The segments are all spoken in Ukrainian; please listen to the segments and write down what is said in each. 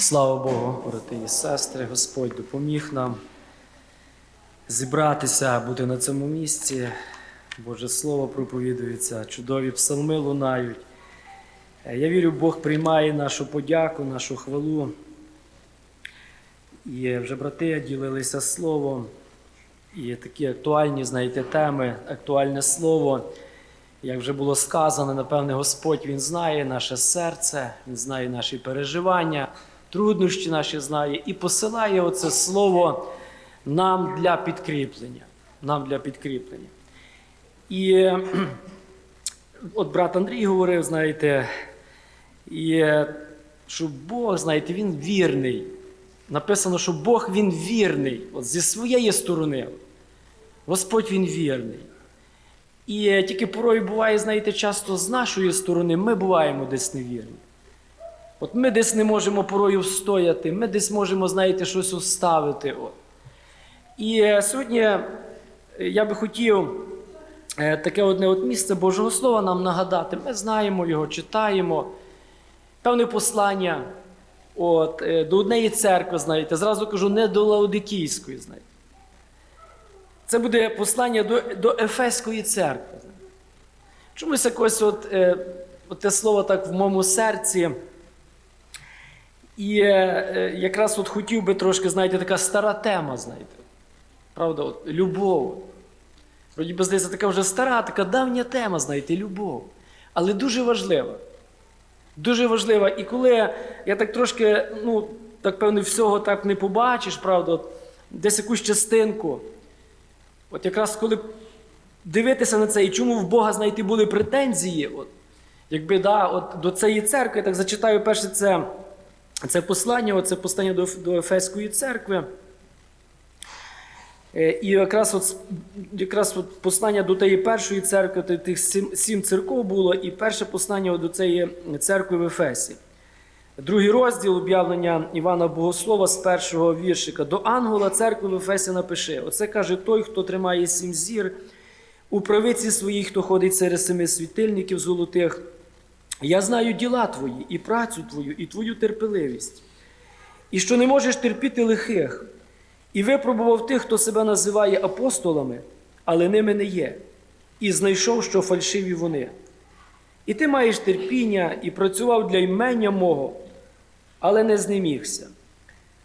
Слава Богу, брати і сестри, Господь допоміг нам зібратися, бути на цьому місці. Боже Слово проповідується, чудові псалми лунають. Я вірю, Бог приймає нашу подяку, нашу хвалу. І вже брати ділилися словом. І такі актуальні, знаєте, теми, актуальне слово. Як вже було сказано, напевне, Господь Він знає наше серце, Він знає наші переживання, труднощі наші знає і посилає оце слово нам для підкріплення. Нам для підкріплення. І е, от брат Андрій говорив, знаєте, і, е, що Бог, знаєте, він вірний. Написано, що Бог він вірний от зі своєї сторони. Господь він вірний. І е, тільки порою буває, знаєте, часто з нашої сторони ми буваємо десь невірні. От ми десь не можемо порою встояти, ми десь можемо, знаєте, щось уставити. От. І е, сьогодні е, я би хотів е, таке одне от місце Божого Слова нам нагадати. Ми знаємо його, читаємо. Певне послання от, до однієї церкви, знаєте, зразу кажу, не до Лаодикійської, знаєте. Це буде послання до, до Ефеської церкви. Чомусь якось от, от те слово так в моєму серці. І е, е, якраз от хотів би трошки, знаєте, така стара тема, знаєте. Правда, от, любов. Вроді би, здається, така вже стара, така давня тема, знаєте, любов. Але дуже важлива. Дуже важлива. І коли я так трошки, ну, так певно, всього так не побачиш, правда, от, десь якусь частинку. От якраз коли дивитися на це, і чому в Бога, знаєте, були претензії, от, якби да, от, до цієї церкви, так зачитаю перше це, це послання, це послання до, до Ефеської церкви. Е, І якраз от, якраз от послання до тієї першої церкви, тих сім, сім церков було, і перше послання до цієї церкви в Ефесі. Другий розділ об'явлення Івана Богослова з першого віршика. До ангела церкви в Ефесі напиши. Оце каже той, хто тримає сім зір, у правиці своїй, хто ходить серед семи світильників золотих. Я знаю діла твої, і працю твою, і твою терпеливість, і що не можеш терпіти лихих, і випробував тих, хто себе називає апостолами, але ними не є, і знайшов, що фальшиві вони. І ти маєш терпіння і працював для імення мого, але не знемігся.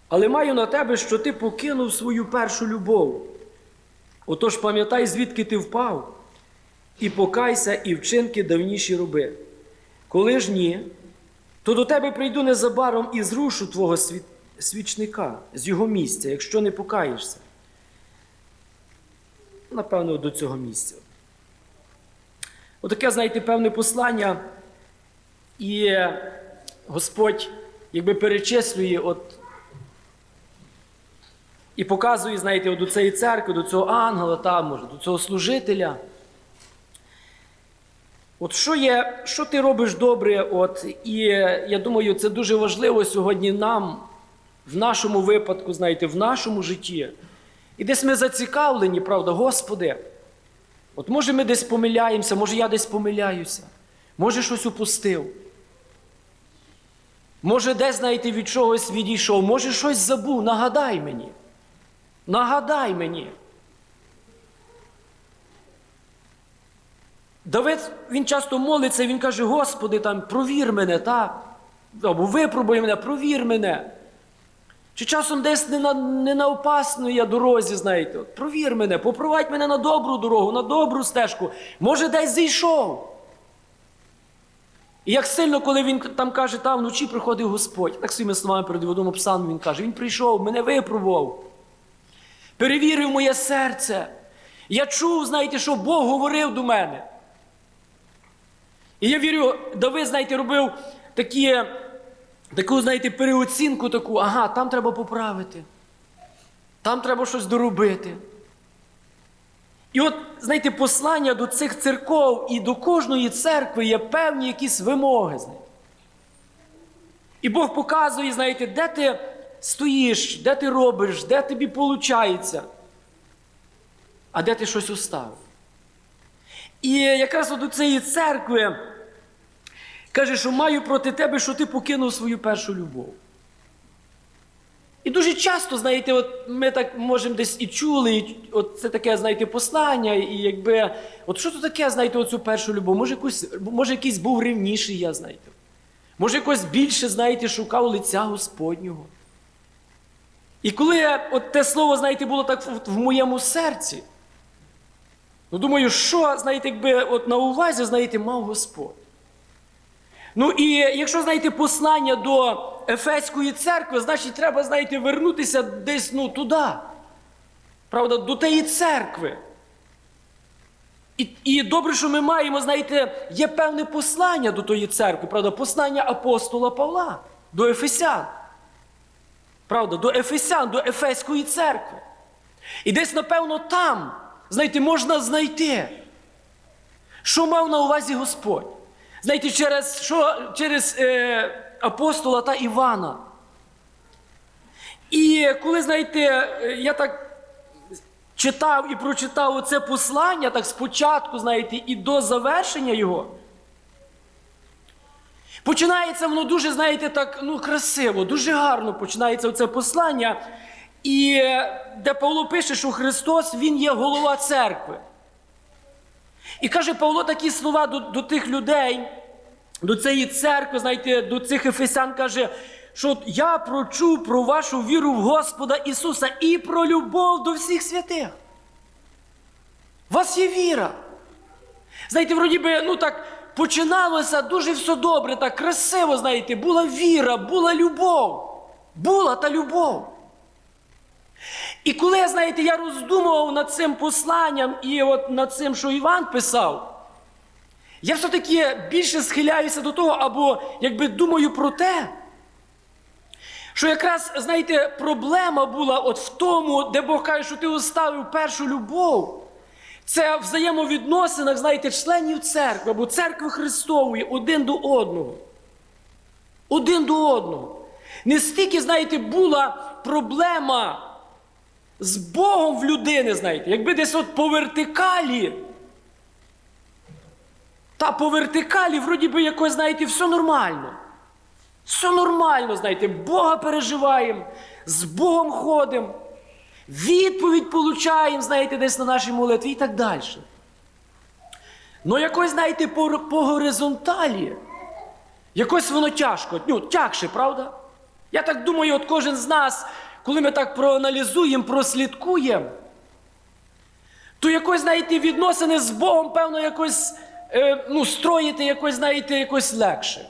Але маю на тебе, що ти покинув свою першу любов. Отож пам'ятай, звідки ти впав, і покайся, і вчинки давніші роби. Коли ж ні, то до тебе прийду незабаром і зрушу твого свічника з його місця, якщо не покаєшся. Напевно, до цього місця. Отаке, знаєте, певне послання, і Господь якби перечислює от, і показує, знаєте, от до цієї церкви, до цього ангела, там, може, до цього служителя. От що є, що ти робиш добре, от, і е, я думаю, це дуже важливо сьогодні нам, в нашому випадку, знаєте, в нашому житті. І десь ми зацікавлені, правда, Господи. От може ми десь помиляємося, може я десь помиляюся, може щось упустив. Може, десь, знаєте, від чогось відійшов, може щось забув, нагадай мені. Нагадай мені. Давид, він часто молиться, він каже, Господи, там, провір мене, так? Або випробуй мене, провір мене. Чи часом десь не на не на опасної я дорозі, знаєте, провір мене, попровадь мене на добру дорогу, на добру стежку. Може, десь зійшов. І як сильно, коли він там каже, там вночі приходив Господь, так своїми словами перед водому псалмом він каже, він прийшов, мене випробував, перевірив моє серце. Я чув, знаєте, що Бог говорив до мене. І я вірю, Давид, знаєте, робив такі таку, знаєте, переоцінку таку, ага, там треба поправити. Там треба щось доробити. І от, знаєте, послання до цих церков і до кожної церкви є певні якісь вимоги. знаєте. І Бог показує, знаєте, де ти стоїш, де ти робиш, де тобі виходить, а де ти щось уставив. І якраз от до цієї церкви каже, що маю проти тебе, що ти покинув свою першу любов. І дуже часто, знаєте, от ми так можемо десь і чули, і от це таке, знаєте, послання, і якби, от що то таке, знаєте, оцю першу любов? Може, якусь, може якийсь був ревніший, я знаєте. Може, якось більше, знаєте, шукав лиця Господнього. І коли от те слово, знаєте, було так в, в моєму серці, ну думаю, що, знаєте, якби от на увазі, знаєте, мав Господь. Ну і якщо, знаєте, послання до Ефеської церкви, значить, треба, знаєте, вернутися десь ну, туди. Правда, до тієї церкви. І, і добре, що ми маємо, знаєте, є певне послання до тої церкви, правда, послання апостола Павла до Ефесян. Правда, до Ефесян, до Ефеської церкви. І десь, напевно, там, знаєте, можна знайти, що мав на увазі Господь. Знаєте, через що? Через е, апостола та Івана. І коли, знаєте, е, я так читав і прочитав оце послання, так спочатку, знаєте, і до завершення його, починається воно дуже, знаєте, так ну, красиво, дуже гарно починається оце послання. І е, де Павло пише, що Христос Він є голова церкви. І каже Павло такі слова до, до тих людей, до цієї церкви, знаєте, до цих ефесян каже, що я прочув про вашу віру в Господа Ісуса і про любов до всіх святих. У вас є віра. Знаєте, вроді би, ну так починалося дуже все добре, так красиво, знаєте, була віра, була любов. Була та любов. І коли, знаєте, я роздумував над цим посланням і от над цим, що Іван писав, я все-таки більше схиляюся до того, або якби думаю про те, що якраз, знаєте, проблема була от в тому, де Бог каже, що ти оставив першу любов. Це в взаємовідносинах, знаєте, членів церкви або церкви Христової один до одного. Один до одного. Не стільки, знаєте, була проблема з Богом в людини, знаєте, якби десь от по вертикалі. Та по вертикалі, вроді би, якось, знаєте, все нормально. Все нормально, знаєте, Бога переживаємо, з Богом ходимо, відповідь получаємо, знаєте, десь на нашій молитві і так далі. Ну, якось, знаєте, по, по горизонталі, якось воно тяжко, ну, тягше, правда? Я так думаю, от кожен з нас, коли ми так проаналізуємо, прослідкуємо, то якось, знаєте, відносини з Богом, певно, якось е, ну, строїти якось, знаєте, якось легше.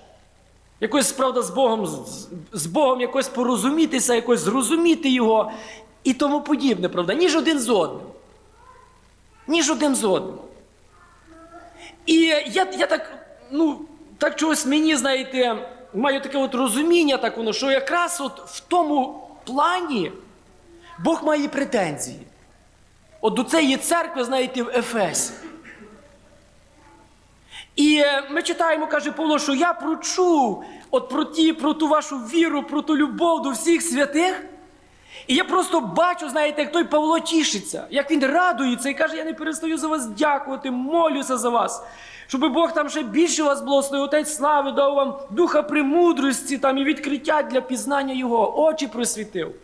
Якось, правда, з Богом, з, з Богом якось порозумітися, якось зрозуміти Його і тому подібне, правда, ніж один з одним. Ніж один з одним. І я, я так, ну, так чогось мені, знаєте, маю таке от розуміння, так воно, що якраз от в тому плані Бог має претензії. От до цієї церкви, знаєте, в Ефесі. І е, ми читаємо, каже Павло, що я прочув от про, ті, про ту вашу віру, про ту любов до всіх святих. І я просто бачу, знаєте, як той Павло тішиться, як він радується і каже, я не перестаю за вас дякувати, молюся за вас. Щоб Бог там ще більше вас благословив, Отець слави дав вам духа премудрості там, і відкриття для пізнання Його, очі просвітив.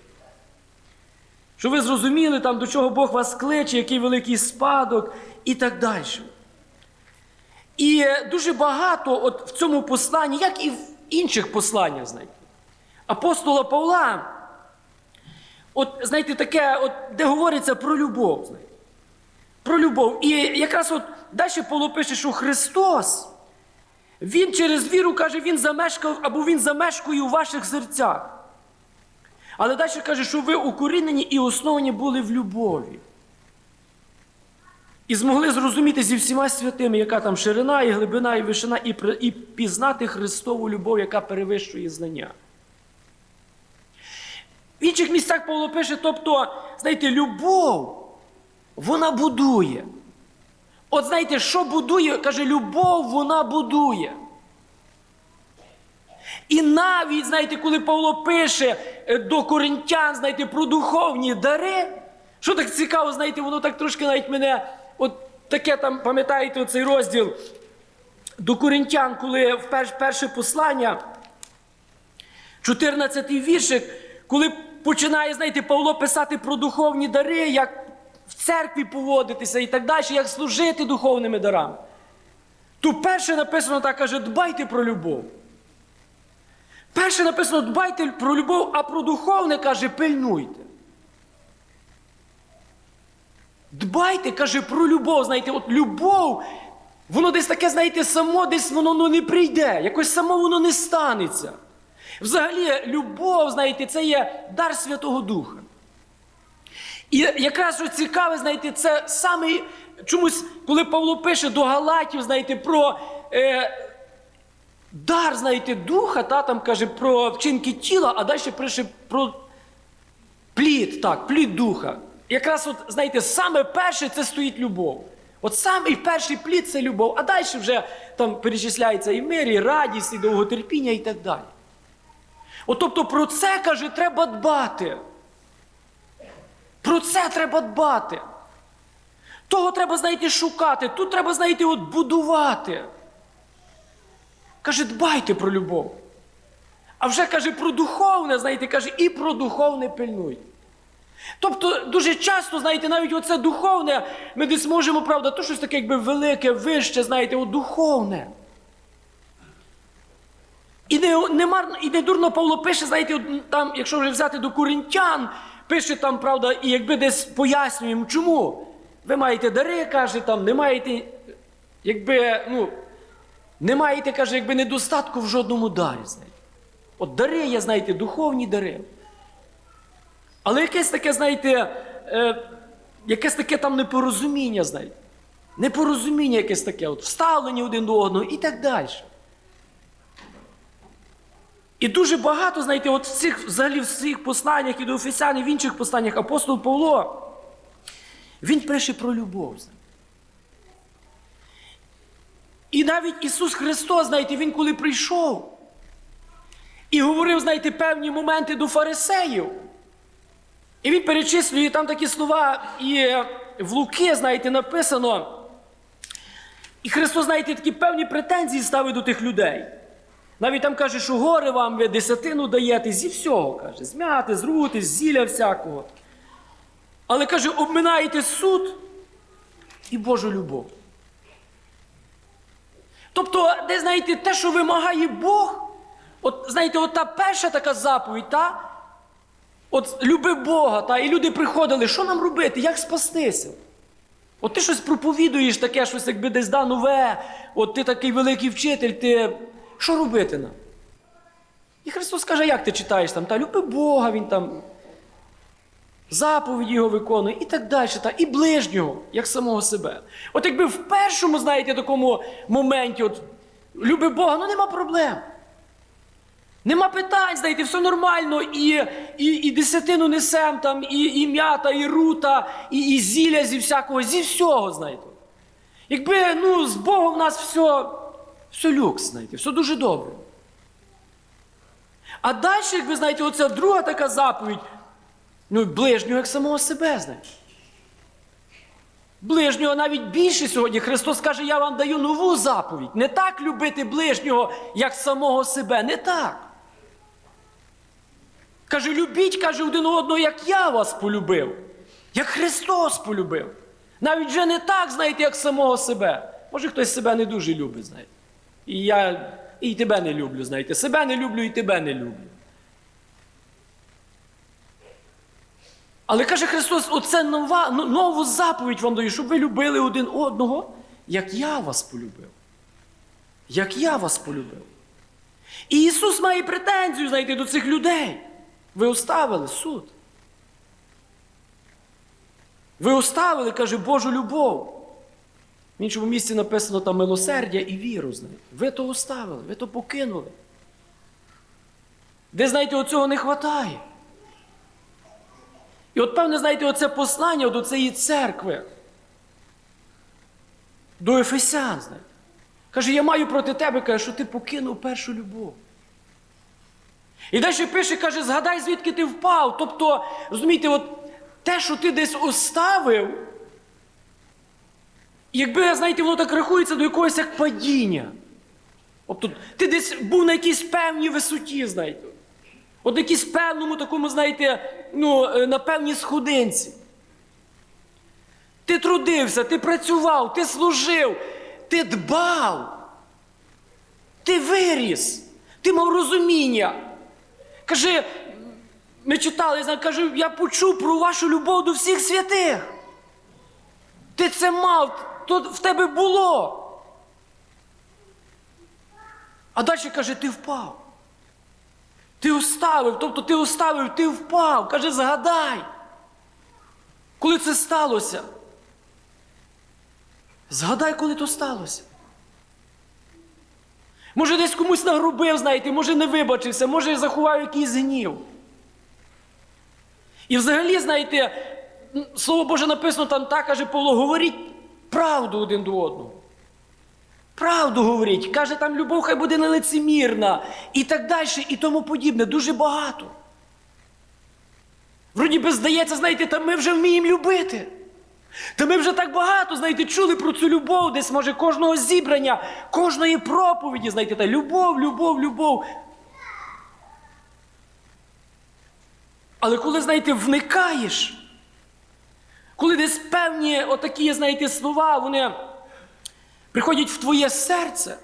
Щоб ви зрозуміли, там, до чого Бог вас кличе, який великий спадок і так далі. І е, дуже багато от в цьому посланні, як і в інших посланнях, знаєте, апостола Павла, от, знаєте, таке, от, де говориться про любов. знаєте, Про любов. І якраз от далі Павло пише, що Христос, Він через віру каже, Він замешкав або Він замешкує у ваших серцях. Але далі каже, що ви укорінені і основані були в любові. І змогли зрозуміти зі всіма святими, яка там ширина, і глибина, і вишина, і, і пізнати Христову любов, яка перевищує знання. В інших місцях Павло пише, тобто, знаєте, любов, вона будує. От знаєте, що будує? Каже, любов вона будує. І навіть, знаєте, коли Павло пише е, до коринтян, знаєте, про духовні дари, що так цікаво, знаєте, воно так трошки навіть мене, от таке там, пам'ятаєте, цей розділ до коринтян, коли в перш, перше послання, 14-й віршик, коли починає, знаєте, Павло писати про духовні дари, як в церкві поводитися і так далі, як служити духовними дарами. Тут перше написано так, каже, дбайте про любов. Перше написано, дбайте про любов, а про духовне каже, пильнуйте. Дбайте, каже, про любов. Знаєте, от любов, воно десь таке, знаєте, само десь воно ну, не прийде, якось само воно не станеться. Взагалі, любов, знаєте, це є дар Святого Духа. І якраз що цікаве, знаєте, це саме чомусь, коли Павло пише до Галатів, знаєте, про е, дар, знаєте, духа, та, там каже про вчинки тіла, а далі пише про плід, так, плід духа. Якраз, от, знаєте, саме перше це стоїть любов. От самий перший плід це любов, а далі вже там перечисляється і мир, і радість, і довготерпіння, і так далі. От тобто про це, каже, треба дбати. Про це треба дбати. Того треба, знаєте, шукати. Тут треба, знаєте, от будувати. Каже, дбайте про любов. А вже каже про духовне, знаєте, каже, і про духовне пильнуйте. Тобто, дуже часто, знаєте, навіть оце духовне, ми десь можемо, правда, то щось таке, якби велике, вище, знаєте, от духовне. І не, не, марно, і не дурно Павло пише, знаєте, там, якщо вже взяти до коринтян, пише там, правда, і якби десь пояснюємо, чому. Ви маєте дари, каже, там, не маєте, якби, ну, не маєте, каже, якби недостатку в жодному дарі. знаєте. От дари є, знаєте, духовні дари. Але якесь таке, знаєте, е, якесь таке там непорозуміння, знаєте. Непорозуміння якесь таке, от вставлені один до одного і так далі. І дуже багато, знаєте, от в цих, взагалі в цих посланнях і до Офесян, і в інших посланнях апостол Павло, він пише про любов. І навіть Ісус Христос, знаєте, Він коли прийшов і говорив, знаєте, певні моменти до фарисеїв. І він перечислює там такі слова, і в Луки, знаєте, написано. І Христос, знаєте, такі певні претензії ставить до тих людей. Навіть там каже, що горе вам ви десятину даєте зі всього, каже, з м'яти, з рути, з зілля всякого. Але каже, обминаєте суд і Божу любов. Тобто, де знаєте, те, що вимагає Бог, от знаєте, от та перша така заповідь, та, от люби Бога, та, і люди приходили, що нам робити, як спастися? От ти щось проповідуєш таке, щось якби десь да нове, от ти такий великий вчитель, ти що робити нам? І Христос каже, як ти читаєш там, та люби Бога, Він там заповіді його виконує і так далі, та, і ближнього, як самого себе. От якби в першому, знаєте, такому моменті, от, люби Бога, ну нема проблем. Нема питань, знаєте, все нормально, і і, і десятину несем, там, і, і м'ята, і рута, і, і зілля зі всякого, зі всього, знаєте. Якби ну, з Богом в нас все, все люкс, знаєте, все дуже добре. А далі, як ви знаєте, оця друга така заповідь, ну, ближнього як самого себе, знаєте. Ближнього навіть більше сьогодні. Христос каже, я вам даю нову заповідь. Не так любити ближнього, як самого себе. Не так. Каже, любіть, каже, один одного, як я вас полюбив, як Христос полюбив. Навіть вже не так, знаєте, як самого себе. Може, хтось себе не дуже любить, знаєте. І я і тебе не люблю, знаєте. Себе не люблю і тебе не люблю. Але каже Христос, оце нова, ну, нову заповідь вам даю, щоб ви любили один одного, як я вас полюбив. Як я вас полюбив. І Ісус має претензію, знаєте, до цих людей. Ви оставили суд. Ви оставили, каже, Божу любов. В іншому місці написано там милосердя і віру. знаєте. Ви то оставили, ви то покинули. Де, знаєте, оцього не вистачає. І от, певне, знаєте, оце послання до цієї церкви, до Ефесян, знаєте. Каже, я маю проти тебе, каже, що ти покинув першу любов. І далі пише, каже, згадай, звідки ти впав. Тобто, розумієте, от те, що ти десь оставив, якби, знаєте, воно так рахується до якогось як падіння. Тобто, ти десь був на якійсь певній висоті, знаєте. От якийсь певному такому, знаєте, ну, е, на певній сходинці. Ти трудився, ти працював, ти служив, ти дбав. Ти виріс, ти мав розуміння. Каже, ми читали, я каже, я почув про вашу любов до всіх святих. Ти це мав, то в тебе було. А далі каже, ти впав. Ти оставив, тобто ти оставив, ти впав. Каже, згадай. Коли це сталося? Згадай, коли то сталося. Може, десь комусь нагрубив, знаєте, може не вибачився, може заховав якийсь гнів. І взагалі, знаєте, слово Боже написано там так, каже Павло, говоріть правду один до одного. Правду говоріть. Каже, там любов хай буде нелицемірна і так далі, і тому подібне. Дуже багато. Вроді би здається, знаєте, та ми вже вміємо любити. Та ми вже так багато, знаєте, чули про цю любов, десь, може, кожного зібрання, кожної проповіді, знаєте, та любов, любов, любов. Але коли, знаєте, вникаєш, коли десь певні отакі, знаєте, слова, вони приходять в твоє серце.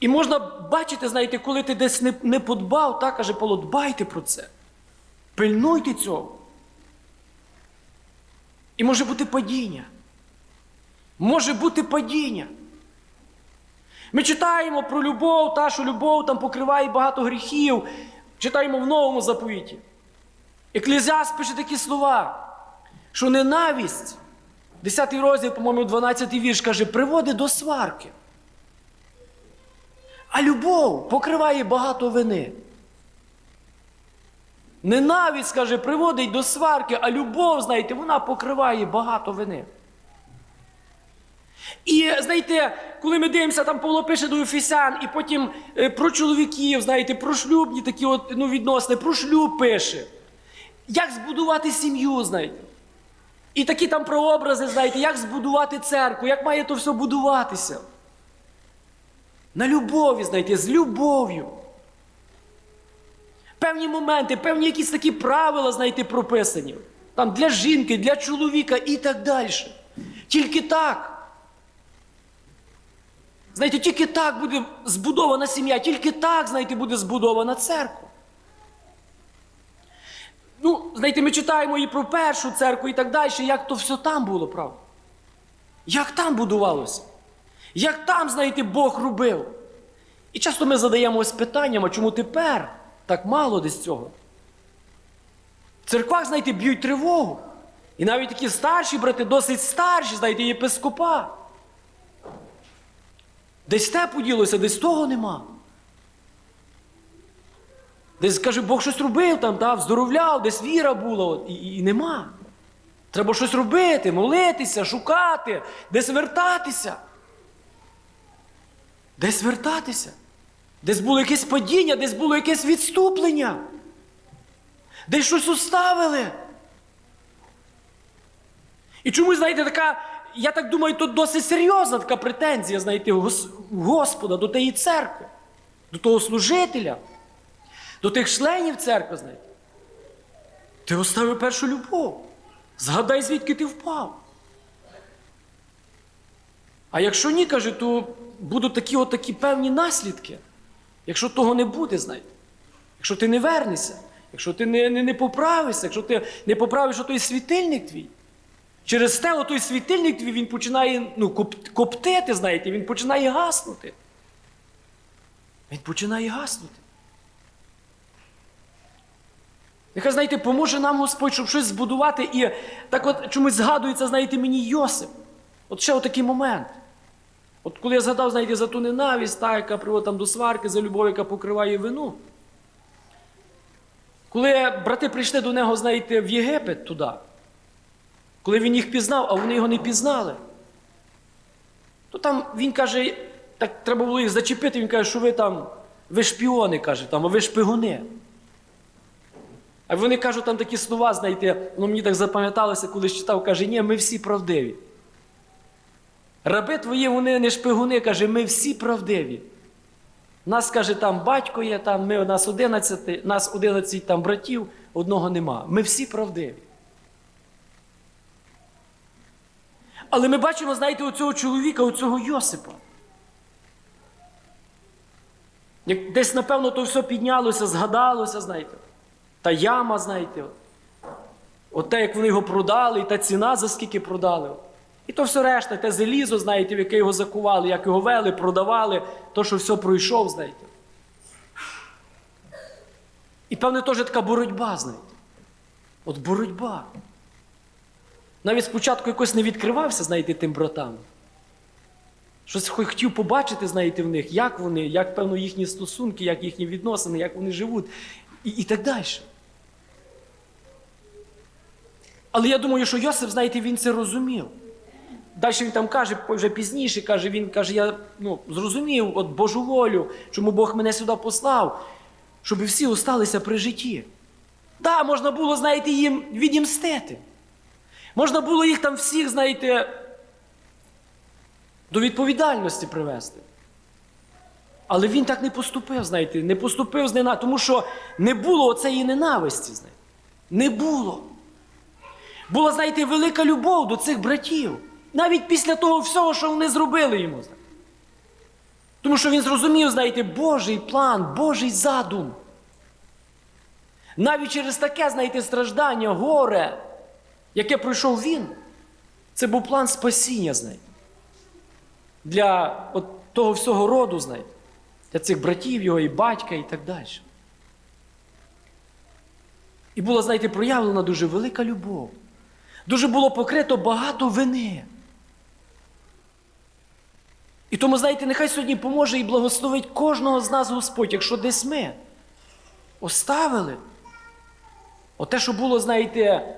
І можна бачити, знаєте, коли ти десь не, не подбав, так каже Павло, дбайте про це. Пильнуйте цього. І може бути падіння. Може бути падіння. Ми читаємо про любов, та що любов там покриває багато гріхів. Читаємо в новому заповіті. Еклезіаст пише такі слова, що ненависть, 10 розділ, по-моєму, 12 вірш каже, приводить до сварки. А любов покриває багато вини. Ненависть, каже, приводить до сварки, а любов, знаєте, вона покриває багато вини. І знаєте, коли ми дивимося, там Павло пише до Ефесян, і потім е, про чоловіків, знаєте, про шлюбні такі от, ну, відносини, про шлюб пише. Як збудувати сім'ю, знаєте. І такі там прообрази, знаєте, як збудувати церкву, як має то все будуватися. На любові, знаєте, з любов'ю. Певні моменти, певні якісь такі правила, знаєте, прописані. Там для жінки, для чоловіка і так далі. Тільки так. Знаєте, тільки так буде збудована сім'я, тільки так, знаєте, буде збудована церква. Ну, знаєте, ми читаємо і про першу церкву і так далі, як то все там було, правда? Як там будувалося? Як там, знаєте, Бог робив? І часто ми задаємо ось питанням, а чому тепер так мало десь цього? В церквах, знаєте, б'ють тривогу. І навіть такі старші брати, досить старші, знаєте, єпископа. Десь те поділося, десь того нема. Десь, каже, Бог щось робив там, та, вздоровляв, десь віра була, от, і, і нема. Треба щось робити, молитися, шукати, десь вертатися. Десь вертатися. Десь було якесь падіння, десь було якесь відступлення. Десь щось уставили. І чомусь, знаєте, така, я так думаю, тут досить серйозна така претензія, знаєте, Гос- Господа до тієї церкви, до того служителя, до тих членів церкви, знаєте. Ти оставив першу любов. Згадай, звідки ти впав. А якщо ні, каже, то будуть такі от такі певні наслідки. Якщо того не буде, знаєте. Якщо ти не вернешся, якщо ти не, не, не поправишся, якщо ти не поправиш той світильник твій. Через те той світильник твій він починає ну, коп- коптити, знаєте, він починає гаснути. Він починає гаснути. Нехай, знаєте, поможе нам Господь, щоб щось збудувати. І так от чомусь згадується, знаєте, мені Йосип. От ще отакий момент. От коли я згадав, знаєте, за ту ненависть, та, яка приводить там до сварки, за любов, яка покриває вину. Коли брати прийшли до нього, знаєте, в Єгипет туди, коли він їх пізнав, а вони його не пізнали, то там він каже, так треба було їх зачепити, він каже, що ви там, ви шпіони, каже, там, а ви шпигуни. А вони кажуть там такі слова, знаєте, ну мені так запам'яталося, коли читав, каже, ні, ми всі правдиві. Раби твої, вони не шпигуни, каже, ми всі правдиві. Нас, каже, там батько є, там ми нас 11, нас 11 там братів, одного нема. Ми всі правдиві. Але ми бачимо, знаєте, у цього чоловіка, у цього Йосипа. Як Десь, напевно, то все піднялося, згадалося, знаєте. Та яма, знаєте. От, те, як вони його продали, і та ціна, за скільки продали. І то все решта, те залізо, знаєте, в яке його закували, як його вели, продавали, то, що все пройшов, знаєте. І певне, теж така боротьба, знаєте. От боротьба. Навіть спочатку якось не відкривався, знаєте, тим братам. Щось хотів побачити, знаєте, в них, як вони, як певно їхні стосунки, як їхні відносини, як вони живуть, і, і так далі. Але я думаю, що Йосип, знаєте, він це розумів. Далі він там каже, вже пізніше, каже, він каже, я ну, зрозумів от Божу волю, чому Бог мене сюди послав, щоб всі осталися при житті. Так, да, можна було, знаєте, їм відімстити. Можна було їх там всіх, знаєте, до відповідальності привести. Але він так не поступив, знаєте, не поступив з нена, тому що не було оцеї ненависті. знаєте. Не було. Була, знаєте, велика любов до цих братів. Навіть після того всього, що вони зробили йому. знаєте. Тому що він зрозумів, знаєте, Божий план, Божий задум. Навіть через таке, знаєте, страждання, горе, яке пройшов він, це був план спасіння, знаєте. Для от того всього роду, знаєте, для цих братів його і батька і так далі. І була, знаєте, проявлена дуже велика любов. Дуже було покрито багато вини. І тому, знаєте, нехай сьогодні поможе і благословить кожного з нас Господь, якщо десь ми оставили. Оте, що було, знаєте,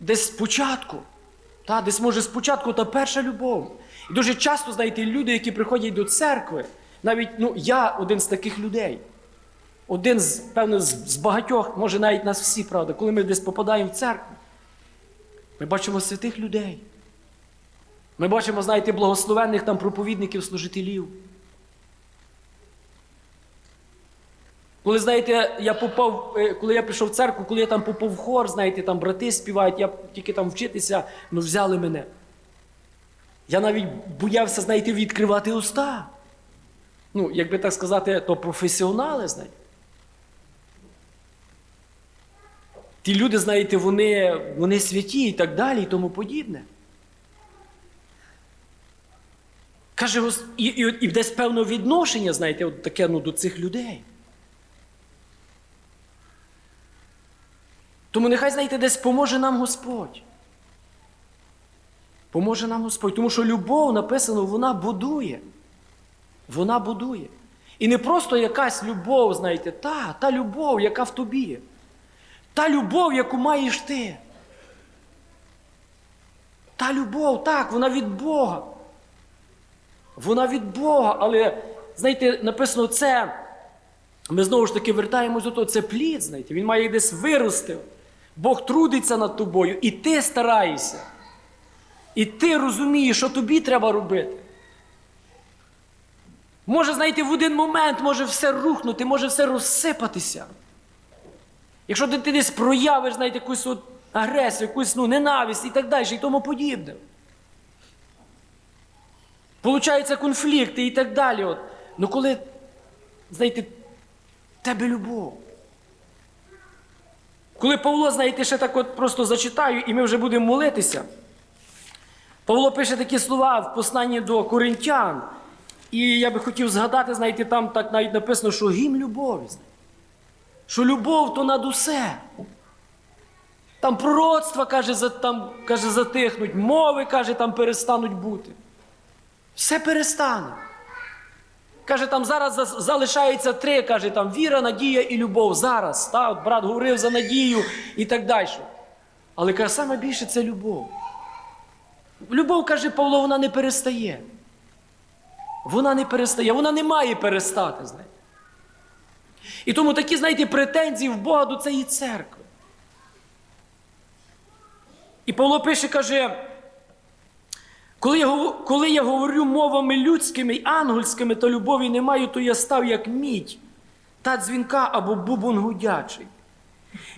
десь спочатку. Та, десь може спочатку та перша любов. І дуже часто, знаєте, люди, які приходять до церкви, навіть ну, я один з таких людей. Один з, певно, з, багатьох, може навіть нас всі, правда, коли ми десь попадаємо в церкву, ми бачимо святих людей. Ми бачимо, знаєте, благословенних там проповідників, служителів. Коли, знаєте, я попав, е, коли я прийшов в церкву, коли я там попав в хор, знаєте, там брати співають, я тільки там вчитися, ну взяли мене. Я навіть боявся, знаєте, відкривати уста. Ну, як би так сказати, то професіонали, знаєте. Ті люди, знаєте, вони, вони святі і так далі, і тому подібне. Каже, і, і, і десь певне відношення, знаєте, от таке ну, до цих людей. Тому нехай, знаєте, десь поможе нам Господь. Поможе нам Господь. Тому що любов написано, вона будує. Вона будує. І не просто якась любов, знаєте, та, та любов, яка в тобі. Та любов, яку маєш ти. Та любов, так, вона від Бога. Вона від Бога, але, знаєте, написано це. Ми знову ж таки вертаємось до того, це плід, знаєте, він має десь вирости. Бог трудиться над тобою, і ти стараєшся. І ти розумієш, що тобі треба робити. Може, знаєте, в один момент може все рухнути, може все розсипатися. Якщо ти, десь проявиш, знаєте, якусь от агресію, якусь ну, ненависть і так далі, і тому подібне. Получаються конфлікти і так далі. Ну коли, знаєте, в тебе любов. Коли Павло, знаєте, ще так от просто зачитаю, і ми вже будемо молитися. Павло пише такі слова в посланні до коринтян. І я би хотів згадати, знаєте, там так навіть написано, що гімн любові. Що любов то над усе. Там пророцтва, каже, за, там, каже, затихнуть, мови, каже, там перестануть бути. Все перестане. Каже, там зараз залишається три, каже, там віра, надія і любов. Зараз. Та, от брат говорив за надію і так далі. Але каже, саме більше це любов. Любов, каже Павло, вона не перестає. Вона не перестає, вона не має перестати, знаєте. І тому такі, знаєте, претензії в Бога до цієї церкви. І Павло пише, каже, Коли я, коли я говорю мовами людськими й ангельськими, та любові не маю, то я став як мідь, та дзвінка або бубон гудячий.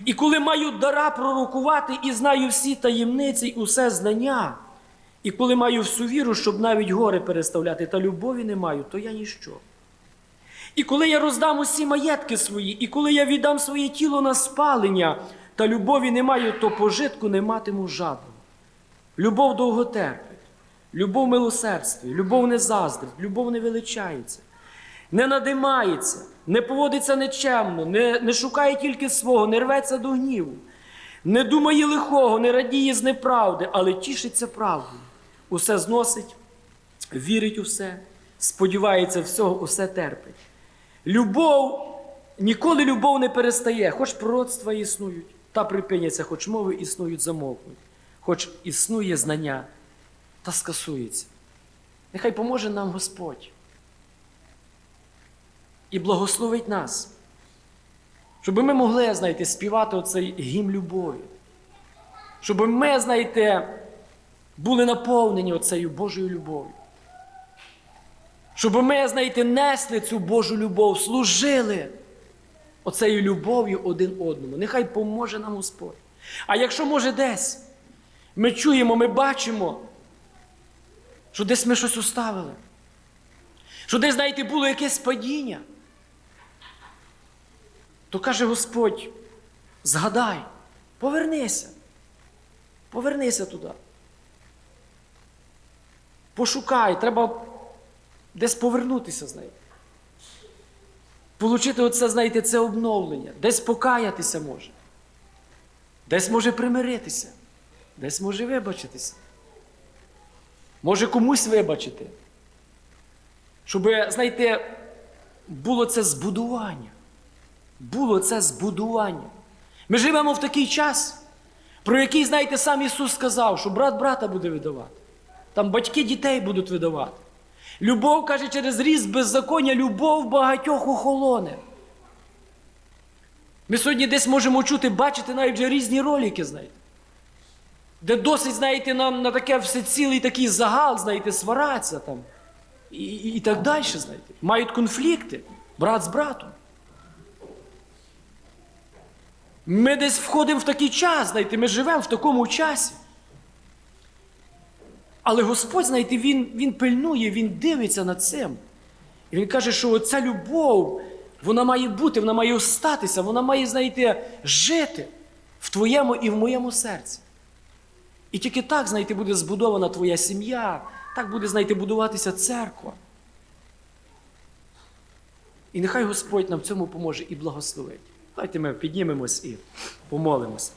І коли маю дара пророкувати і знаю всі таємниці й усе знання, і коли маю всю віру, щоб навіть гори переставляти, та любові не маю, то я ніщо. І коли я роздам усі маєтки свої, і коли я віддам своє тіло на спалення, та любові не маю, то пожитку не матиму жадного. Любов довго терпить, любов милосердствує, любов не заздрить, любов не величається, не надимається, не поводиться нечемно, не, не шукає тільки свого, не рветься до гніву, не думає лихого, не радіє з неправди, але тішиться правдою. Усе зносить, вірить у все, сподівається всього, усе терпить. Любов, ніколи любов не перестає, хоч пророцтва існують, та припиняться, хоч мови існують, замовкнуть, хоч існує знання, та скасується. Нехай поможе нам Господь і благословить нас, щоб ми могли, знаєте, співати оцей гімн любові, щоб ми, знаєте, були наповнені оцею Божою любов'ю. Щоб ми, знаєте, несли цю Божу любов, служили оцею любов'ю один одному. Нехай поможе нам Господь. А якщо може десь ми чуємо, ми бачимо, що десь ми щось уставили, що десь, знаєте, було якесь падіння, то каже Господь, згадай, повернися, повернися туди. Пошукай, треба десь повернутися з нею. Получити оце, знаєте, це обновлення, десь покаятися може, десь може примиритися, десь може вибачитися. Може комусь вибачити. Щоб, знаєте, було це збудування. Було це збудування. Ми живемо в такий час, про який, знаєте, сам Ісус сказав, що брат брата буде видавати. Там батьки дітей будуть видавати. Любов, каже, через ріст беззаконня, любов багатьох охолоне. Ми сьогодні десь можемо чути, бачити навіть вже різні ролики, знаєте. Де досить, знаєте, нам на таке все цілий такий загал, знаєте, свараться там. І, і, і так далі, знаєте. Мають конфлікти, брат з братом. Ми десь входимо в такий час, знаєте, ми живемо в такому часі. Але Господь, знаєте, Він, він пильнує, Він дивиться над цим. І Він каже, що ця любов, вона має бути, вона має остатися, вона має, знаєте, жити в твоєму і в моєму серці. І тільки так, знаєте, буде збудована твоя сім'я, так буде, знаєте, будуватися церква. І нехай Господь нам в цьому поможе і благословить. Давайте ми піднімемось і помолимось.